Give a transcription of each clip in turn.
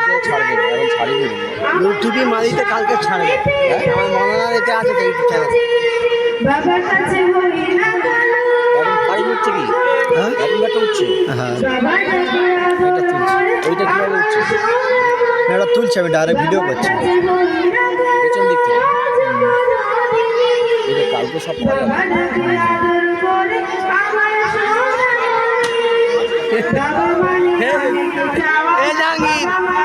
কালকে ছাড়বে এখন ছাড়িনি ইউটিউবে মারিতে কালকে ছাড়বে। হ্যাঁ, আমার মনোনয়ন এতে আছে তো গেল এখন ফাইভ হচ্ছে কি? হ্যাঁ? একটা উঠছে। হ্যাঁ। এটা তুলছে। ওইটা কীভাবে উঠছে এটা তুলছে আমি ডাইরেক্ট ভিডিও করছি। পেছন দিক থেকে। যে কালকে সব পরে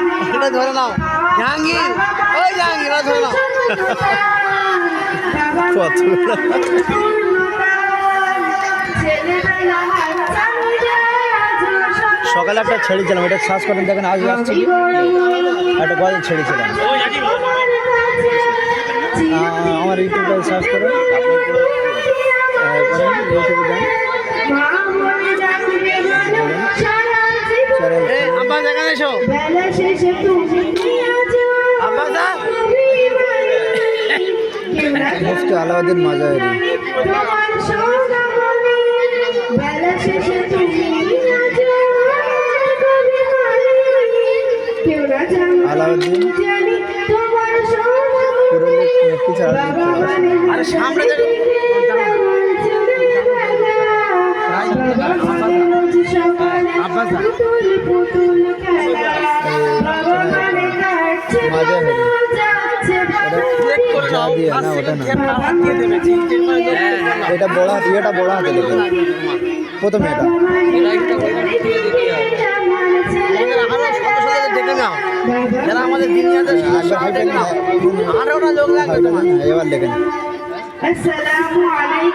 আমার এটা ধরে নাও। জাহাঙ্গীর ওই জাহাঙ্গীর ওটা ধরে নাও। সকালে একটা ছেড়েছিলাম এটা শ্বাস করেন দেখেন আজ আসছে একটা গজল ছেড়েছিলাম। আমার ইউটিউবটা সার্চ করে ইউটিউবে যান। আব্বা দেখান এসো। বেলা শেষে তুমি মুফতি আলাউদ্দিন পুতুল যা দিয়ে না ওটা না। এটা বড় হাত এটা বড় হাতে লেগে প্রথমে এটা। দেখে নাও। যারা আমাদের দুনিয়াতে আঠারোটা লোক লাগবে তোমার। এবার দেখে আলাইকুম।